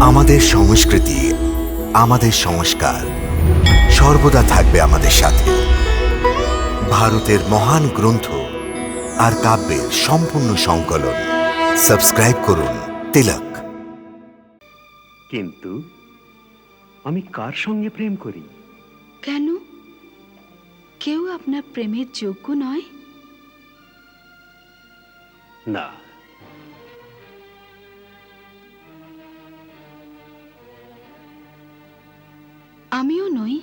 আমাদের সংস্কৃতি আমাদের সংস্কার সর্বদা থাকবে আমাদের সাথে। ভারতের মহান গ্রন্থ আর কাব্যের সম্পূর্ণ সংকলন। সাবস্ক্রাইব করুন তিলক। কিন্তু আমি কার সঙ্গে প্রেম করি? কেন? কেউ আপনার প্রেমের যোগ্য নয়? না। আমিও নই?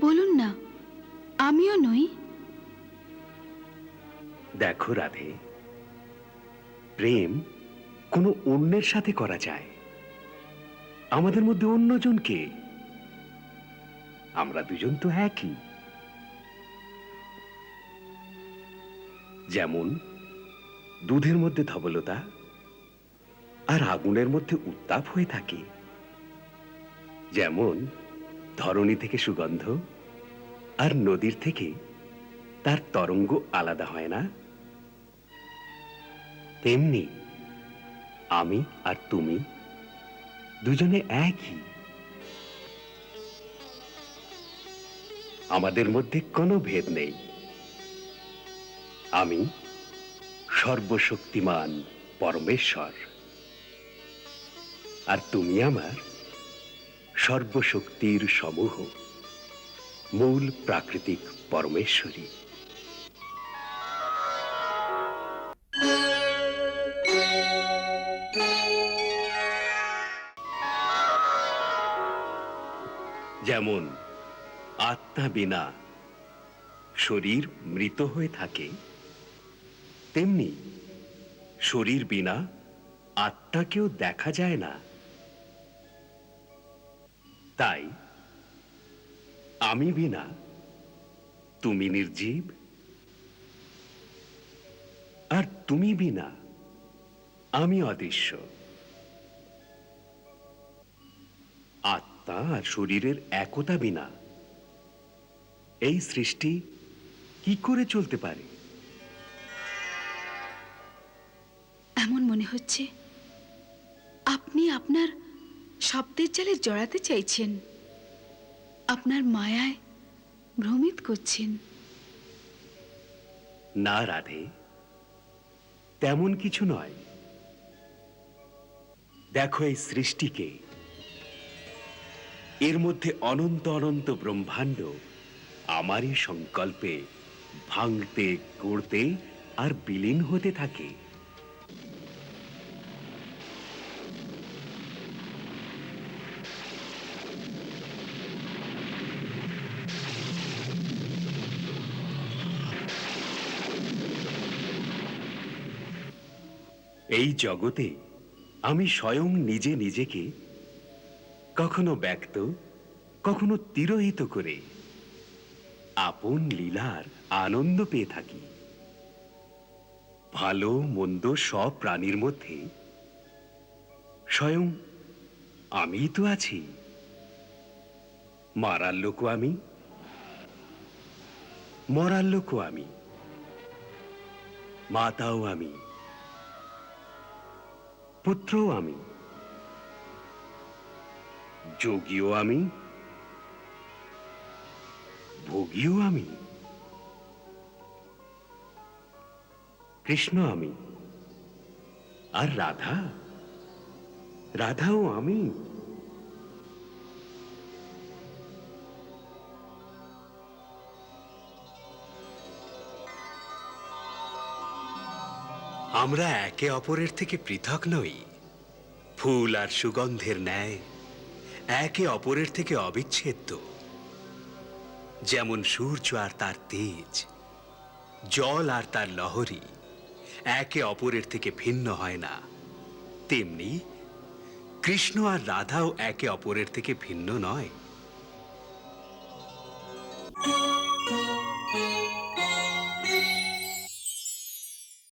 বলুন না, আমিও নই? দেখো রাধে, প্রেম কোনো অন্যের সাথে করা যায়। আমাদের মধ্যে অন্যজন কে? আমরা দুজন তো একই। যেমন দুধের মধ্যে ধবলতা আর আগুনের মধ্যে উত্তাপ হয়ে থাকে। যেমন ধরণী থেকে সুগন্ধ আর নদীর থেকে তার তরঙ্গ আলাদা হয় না। তেমনি আমি আর তুমি দুজনে একই। আমাদের মধ্যে কোনো ভেদ নেই। আমি সর্বশক্তিমান পরমেশ্বর। আর তুমি আমার সর্বশক্তির সমূহ। মূল প্রাকৃতিক পরমেশ্বরী। যেমন, আত্মা বিনা শরীর মৃত হয়ে থাকে, তেমনি শরীর বিনা আত্মাকেও দেখা যায় না। তাই আমি বিনা, তুমি নির্জীব। আর তুমি বিনা, আমি অদৃশ্য। আত্মা আর শরীরের একতা বিনা। এই সৃষ্টি কি করে চলতে পারে? এমন মনে হচ্ছে আপনি আপনার শব্দের জালে জড়াতে চাইছেন। আপনার মায়ায় ভ্রমিত করছেন। না, রাধে। তেমন কিছু নয়। দেখো এই সৃষ্টিকে। এর মধ্যে অনন্ত অনন্ত ব্রহ্মাণ্ড আমারই সংকল্পে ভাঙতে, গড়তে আর বিলীন হতে থাকে। এই জগতে আমি স্বয়ং নিজে নিজেকে কখনো ব্যক্ত, কখনো তিরোহিত করে আপন লীলার আনন্দ পেয়ে থাকি। ভালো, মন্দ সব প্রাণীর মধ্যে স্বয়ং আমি তো আছি। মারার লোকও আমি, মরার লোকও আমি, মাতাও আমি। পুত্রও আমি যোগীও আমি ভোগীও আমি কৃষ্ণ আমি আর রাধা রাধাও আমি। আমরা একে অপরের থেকে পৃথক নই। ফুল আর সুগন্ধের ন্যায় একে অপরের থেকে অবিচ্ছেদ্য। যেমন সূর্য আর তার তেজ, জল আর তার লহরী একে অপরের থেকে ভিন্ন হয় না। তেমনি কৃষ্ণ আর রাধাও একে অপরের থেকে ভিন্ন নয়।